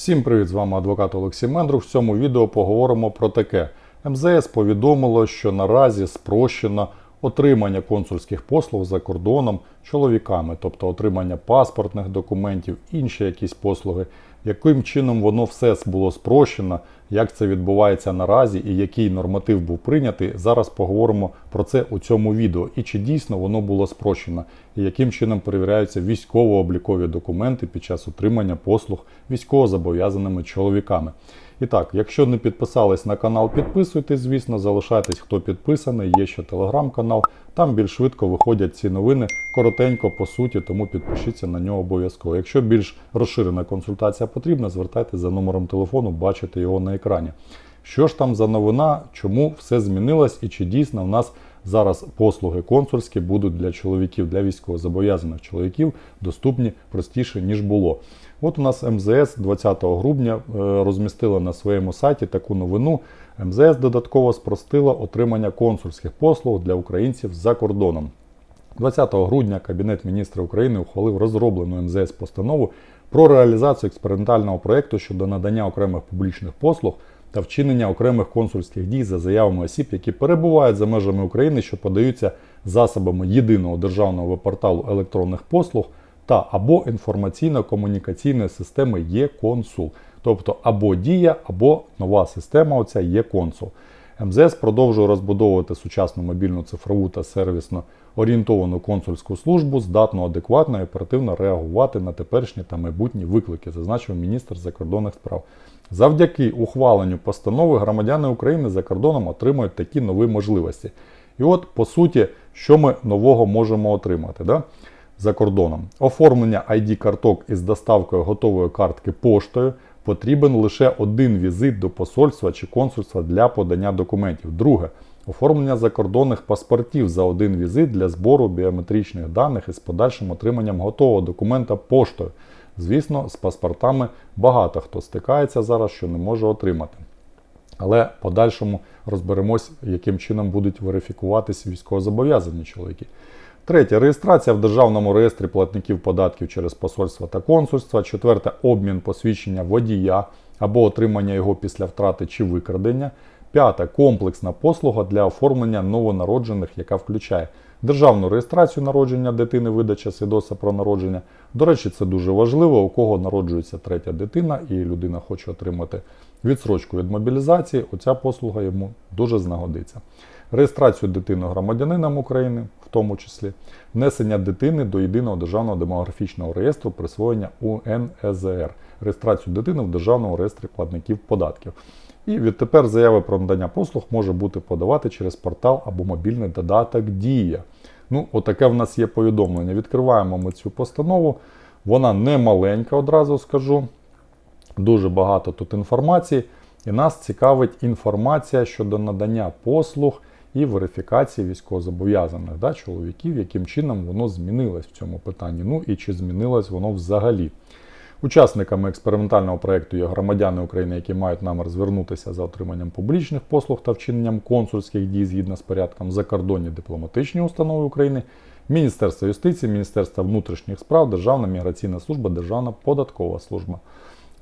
Всім привіт, з вами адвокат Олексій Мендрух. В цьому відео поговоримо про таке. МЗС повідомило, що наразі спрощено отримання консульських послуг за кордоном чоловіками, тобто отримання паспортних документів, інші якісь послуги. Яким чином воно все було спрощено, як це відбувається наразі і який норматив був прийнятий, зараз поговоримо про це у цьому відео. І чи дійсно воно було спрощено, і яким чином перевіряються військово-облікові документи під час отримання послуг військовозобов'язаними чоловіками. І так, якщо не підписались на канал, підписуйтесь, звісно, залишайтесь, хто підписаний, є ще телеграм-канал. Там більш швидко виходять ці новини коротенько по суті, тому підпишіться на нього обов'язково. Якщо більш розширена консультація потрібна, звертайтеся за номером телефону, бачите його на екрані. Що ж там за новина, чому все змінилось і чи дійсно в нас зараз послуги консульські будуть для чоловіків, для військовозобов'язаних чоловіків доступні простіше, ніж було. От у нас МЗС 20 грудня е, розмістила на своєму сайті таку новину. МЗС додатково спростила отримання консульських послуг для українців за кордоном. 20 грудня Кабінет міністрів України ухвалив розроблену МЗС постанову про реалізацію експериментального проєкту щодо надання окремих публічних послуг та вчинення окремих консульських дій за заявами осіб, які перебувають за межами України, що подаються засобами єдиного державного веб-порталу електронних послуг та або інформаційно-комунікаційної системи є-консул, тобто або дія, або нова система оця є-консул. МЗС продовжує розбудовувати сучасну мобільну цифрову та сервісно орієнтовану консульську службу, здатну адекватно і оперативно реагувати на теперішні та майбутні виклики, зазначив міністр закордонних справ. Завдяки ухваленню постанови громадяни України за кордоном отримують такі нові можливості. І от, по суті, що ми нового можемо отримати да? За кордоном. Оформлення ID-карток із доставкою готової картки поштою потрібен лише один візит до посольства чи консульства для подання документів. Друге, оформлення закордонних паспортів за один візит для збору біометричних даних із подальшим отриманням готового документа поштою. Звісно, з паспортами багато хто стикається зараз, що не може отримати. Але подальшому розберемось, яким чином будуть верифікуватись військовозобов'язані чоловіки. Третє реєстрація в Державному реєстрі платників податків через посольство та консульства. Четверте обмін посвідчення водія або отримання його після втрати чи викрадення. П'яте комплексна послуга для оформлення новонароджених, яка включає державну реєстрацію народження дитини, видача свідоцтва про народження. До речі, це дуже важливо, у кого народжується третя дитина, і людина хоче отримати відсрочку від мобілізації. Оця послуга йому дуже знагодиться. Реєстрацію дитини громадянином України, в тому числі, внесення дитини до єдиного державного демографічного реєстру, присвоєння УНЕЗР, реєстрацію дитини в Державному реєстрі платників податків. І відтепер заяви про надання послуг може бути подавати через портал або мобільний додаток Дія. Ну, отаке в нас є повідомлення. Відкриваємо ми цю постанову. Вона не маленька, одразу скажу. Дуже багато тут інформації. І нас цікавить інформація щодо надання послуг і верифікації військовозобов'язаних да, чоловіків, яким чином воно змінилось в цьому питанні. Ну і чи змінилось воно взагалі. Учасниками експериментального проєкту є громадяни України, які мають намір звернутися за отриманням публічних послуг та вчиненням консульських дій згідно з порядком закордонні дипломатичні установи України, Міністерство юстиції, Міністерство внутрішніх справ, Державна міграційна служба, Державна податкова служба.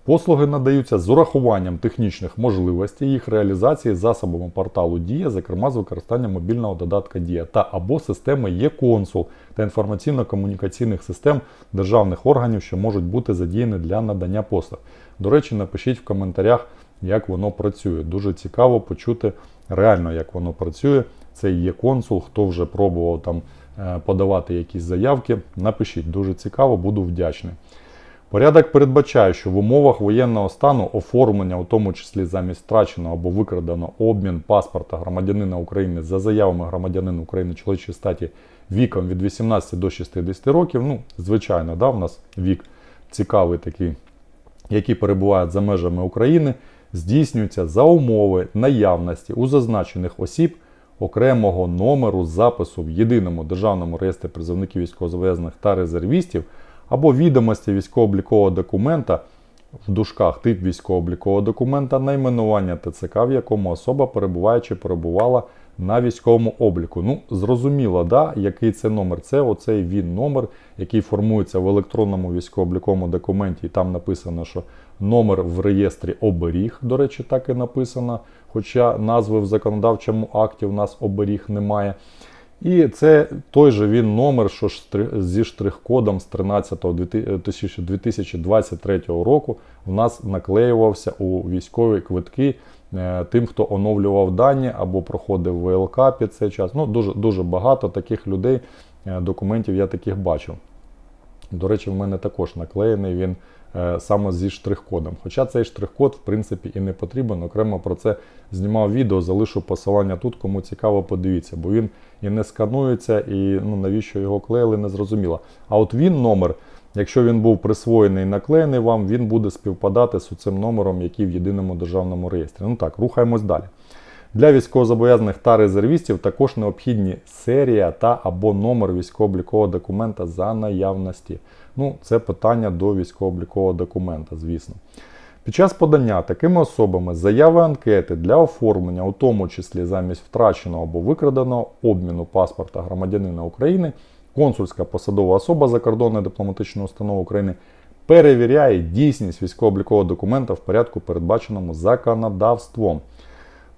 Послуги надаються з урахуванням технічних можливостей їх реалізації засобами порталу Дія, зокрема з використанням мобільного додатка Дія та або системи Є-консул та інформаційно-комунікаційних систем державних органів, що можуть бути задіяні для надання послуг. До речі, напишіть в коментарях, як воно працює. Дуже цікаво почути реально, як воно працює. Це є консул, хто вже пробував там е, подавати якісь заявки. Напишіть, дуже цікаво, буду вдячний. Порядок передбачає, що в умовах воєнного стану оформлення, у тому числі замість втраченого або викраденого обмін паспорта громадянина України за заявами громадянина України чоловічої статі віком від 18 до 60 років. Ну, звичайно, да, в нас вік цікавий такий, які перебувають за межами України, здійснюється за умови наявності у зазначених осіб окремого номеру запису в єдиному державному реєстрі призовників військовозобов'язаних та резервістів або відомості військово-облікового документа в дужках тип військово-облікового документа, найменування ТЦК, в якому особа перебуває чи перебувала на військовому обліку. Ну, зрозуміло, да, який це номер. Це оцей він номер, який формується в електронному військово-обліковому документі. І там написано, що номер в реєстрі оберіг, до речі, так і написано. Хоча назви в законодавчому акті в нас оберіг немає. І це той же він номер, що зі штрих-кодом з 13 2023 року в нас наклеювався у військові квитки е, тим, хто оновлював дані або проходив ВЛК під цей час. Ну, дуже, дуже багато таких людей, е, документів я таких бачив. До речі, в мене також наклеєний він е, саме зі штрих-кодом. Хоча цей штрих-код, в принципі, і не потрібен. Окремо про це знімав відео, залишу посилання тут, кому цікаво, подивіться, бо він і не сканується, і ну, навіщо його клеїли, не зрозуміло. А от він номер, якщо він був присвоєний і наклеєний вам, він буде співпадати з цим номером, який в єдиному державному реєстрі. Ну так, рухаємось далі. Для військовозобов'язаних та резервістів також необхідні серія та або номер військово-облікового документа за наявності. Ну, це питання до військово-облікового документа, звісно. Під час подання такими особами заяви анкети для оформлення, у тому числі замість втраченого або викраденого обміну паспорта громадянина України, консульська посадова особа закордонної дипломатичної установи України перевіряє дійсність військово-облікового документа в порядку, передбаченому законодавством.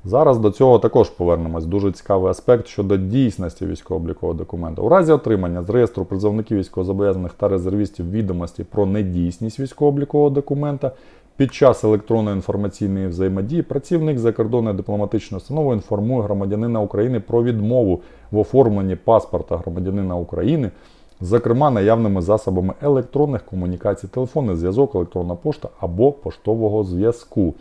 Зараз до цього також повернемось. Дуже цікавий аспект щодо дійсності військово-облікового документа. У разі отримання з реєстру призовників військовозобов'язаних та резервістів відомості про недійсність військово-облікового документа під час електронної інформаційної взаємодії працівник закордонної дипломатичної установи інформує громадянина України про відмову в оформленні паспорта громадянина України, зокрема наявними засобами електронних комунікацій, телефонний зв'язок, електронна пошта або поштового зв'язку.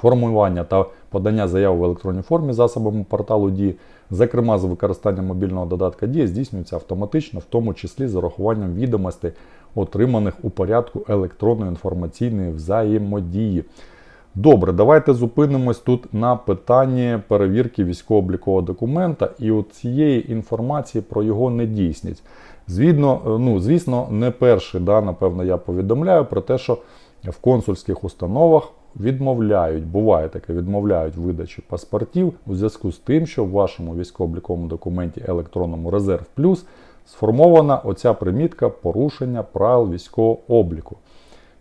Формування та подання заяв в електронній формі засобами порталу Дії, зокрема з використанням мобільного додатка Дія, здійснюється автоматично, в тому числі з урахуванням відомостей, отриманих у порядку електронної інформаційної взаємодії. Добре, давайте зупинимось тут на питанні перевірки військово-облікового документа і от цієї інформації про його недійсність. Звідно, ну, звісно, не перший, да, напевно, я повідомляю про те, що в консульських установах відмовляють, буває таке, відмовляють видачі паспортів у зв'язку з тим, що в вашому військово-обліковому документі електронному резерв плюс сформована оця примітка порушення правил військового обліку.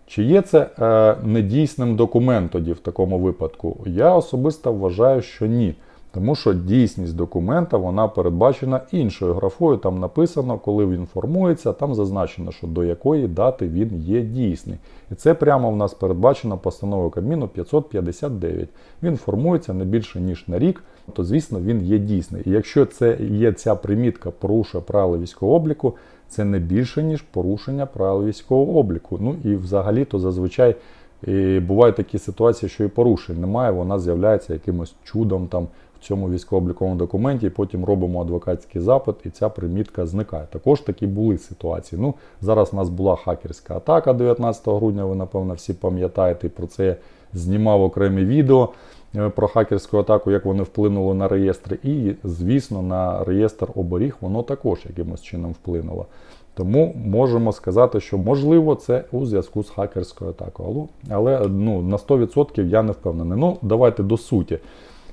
Чи є це е, недійсним документ тоді в такому випадку? Я особисто вважаю, що ні. Тому що дійсність документа вона передбачена іншою графою. Там написано, коли він формується, там зазначено, що до якої дати він є дійсний. І це прямо в нас передбачено постановою Кабміну 559. Він формується не більше ніж на рік, то звісно він є дійсний. І якщо це є ця примітка порушує правила військового обліку, це не більше ніж порушення правил військового обліку. Ну і взагалі то зазвичай. І бувають такі ситуації, що і порушень немає, вона з'являється якимось чудом там в цьому військово-обліковому документі, і потім робимо адвокатський запит, і ця примітка зникає. Також такі були ситуації. Ну, Зараз у нас була хакерська атака 19 грудня, ви, напевно, всі пам'ятаєте, про це я знімав окремі відео е, про хакерську атаку, як вони вплинули на реєстри. І, звісно, на реєстр оберіг воно також якимось чином вплинуло. Тому можемо сказати, що можливо це у зв'язку з хакерською атакою. Але ну, на 100% я не впевнений. Ну, давайте до суті.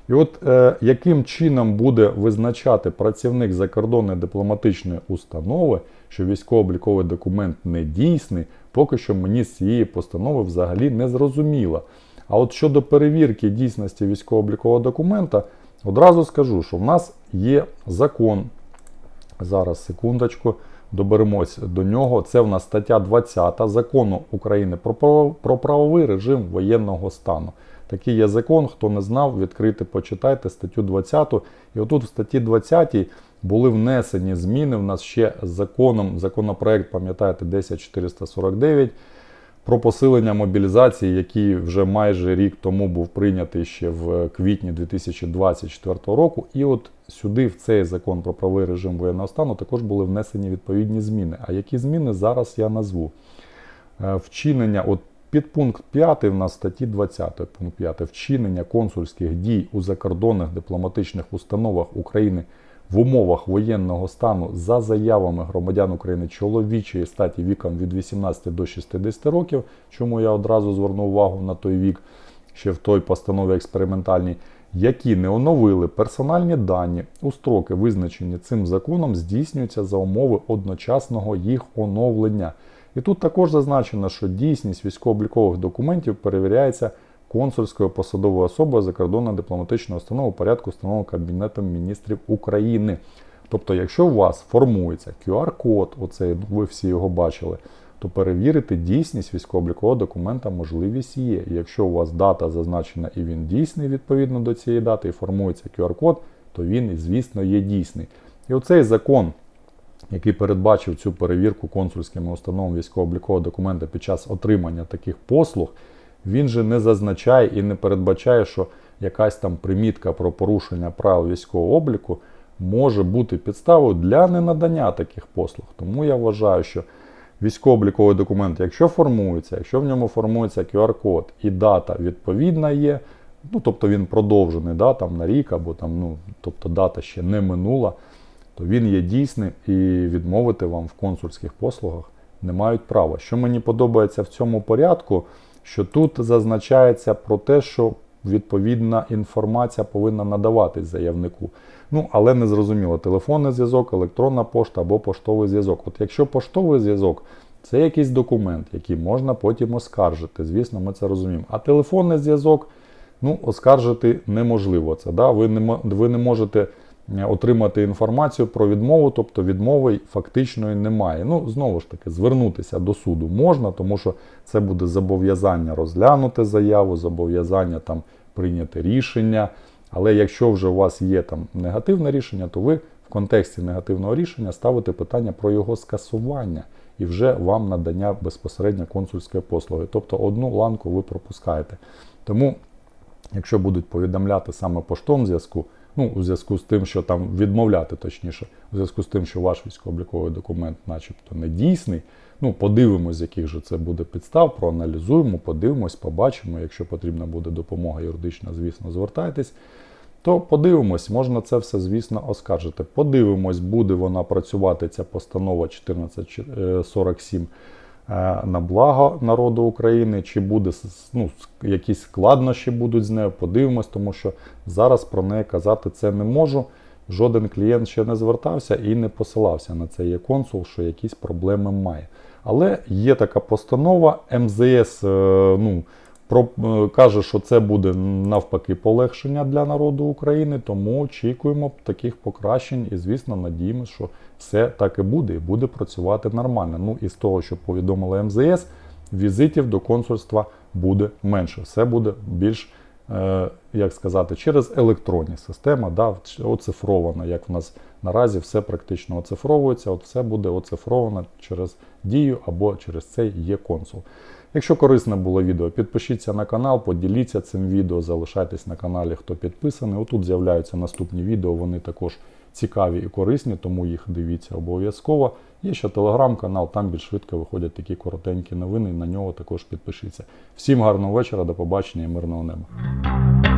І от е, яким чином буде визначати працівник закордонної дипломатичної установи, що військово-обліковий документ не дійсний, поки що мені з цієї постанови взагалі не зрозуміло. А от щодо перевірки дійсності військово-облікового документа, одразу скажу, що в нас є закон. Зараз секундочку доберемось до нього. Це в нас стаття 20 закону України про, правовий режим воєнного стану. Такий є закон, хто не знав, відкрити, почитайте статтю 20. І отут в статті 20 були внесені зміни. В нас ще законом, законопроект, пам'ятаєте, 10449 про посилення мобілізації, який вже майже рік тому був прийнятий ще в квітні 2024 року. І от сюди, в цей закон про правовий режим воєнного стану, також були внесені відповідні зміни. А які зміни зараз я назву? Е, Вчинення, от підпункт 5 в нас статті 20, пункт 5, вчинення консульських дій у закордонних дипломатичних установах України в умовах воєнного стану за заявами громадян України чоловічої статі віком від 18 до 60 років, чому я одразу звернув увагу на той вік ще в той постанові експериментальній, які не оновили персональні дані у строки, визначені цим законом, здійснюються за умови одночасного їх оновлення. І тут також зазначено, що дійсність військово-облікових документів перевіряється консульською посадовою особою закордонної дипломатичної установи у порядку, встановленого Кабінетом міністрів України. Тобто, якщо у вас формується QR-код, оцей ви всі його бачили, то перевірити дійсність військово-облікового документа можливість є. І якщо у вас дата зазначена і він дійсний відповідно до цієї дати, і формується QR-код, то він, звісно, є дійсний. І оцей закон, який передбачив цю перевірку консульськими установами військово-облікового документа під час отримання таких послуг, він же не зазначає і не передбачає, що якась там примітка про порушення правил військового обліку може бути підставою для ненадання таких послуг. Тому я вважаю, що військово-обліковий документ, якщо формується, якщо в ньому формується QR-код і дата відповідна є, ну тобто він продовжений да, там, на рік, або там, ну, тобто дата ще не минула, то він є дійсний і відмовити вам в консульських послугах не мають права. Що мені подобається в цьому порядку, що тут зазначається про те, що відповідна інформація повинна надаватись заявнику. Ну, але не зрозуміло, телефонний зв'язок, електронна пошта або поштовий зв'язок. От якщо поштовий зв'язок, це якийсь документ, який можна потім оскаржити. Звісно, ми це розуміємо. А телефонний зв'язок, ну, оскаржити неможливо це. Да? Ви, не, ви не можете отримати інформацію про відмову, тобто відмови фактичної немає. Ну, знову ж таки, звернутися до суду можна, тому що це буде зобов'язання розглянути заяву, зобов'язання там прийняти рішення. Але якщо вже у вас є там негативне рішення, то ви в контексті негативного рішення ставите питання про його скасування і вже вам надання безпосередньо консульської послуги. Тобто одну ланку ви пропускаєте. Тому, якщо будуть повідомляти саме поштом зв'язку, ну у зв'язку з тим, що там відмовляти точніше, у зв'язку з тим, що ваш військово-обліковий документ, начебто, не дійсний. Ну, подивимось, з яких же це буде підстав, проаналізуємо, подивимось, побачимо. Якщо потрібна буде допомога юридична, звісно, звертайтесь. То подивимось, можна це все, звісно, оскаржити. Подивимось, буде вона працювати, ця постанова 1447 е, на благо народу України, чи буде ну, якісь складнощі будуть з нею. Подивимось, тому що зараз про неї казати це не можу. Жоден клієнт ще не звертався і не посилався на це є консул, що якісь проблеми має. Але є така постанова, МЗС е, ну, е, каже, що це буде навпаки полегшення для народу України, тому очікуємо таких покращень і, звісно, надіємося, що все так і буде, і буде працювати нормально. Ну і з того, що повідомили МЗС, візитів до консульства буде менше. Все буде більш, е, як сказати, через електронні системи, да, оцифровано, як в нас наразі все практично оцифровується, от все буде оцифровано через дію або через цей є консул. Якщо корисне було відео, підпишіться на канал, поділіться цим відео, залишайтесь на каналі, хто підписаний. Отут з'являються наступні відео, вони також цікаві і корисні, тому їх дивіться обов'язково. Є ще телеграм-канал, там більш швидко виходять такі коротенькі новини, на нього також підпишіться. Всім гарного вечора, до побачення і мирного неба.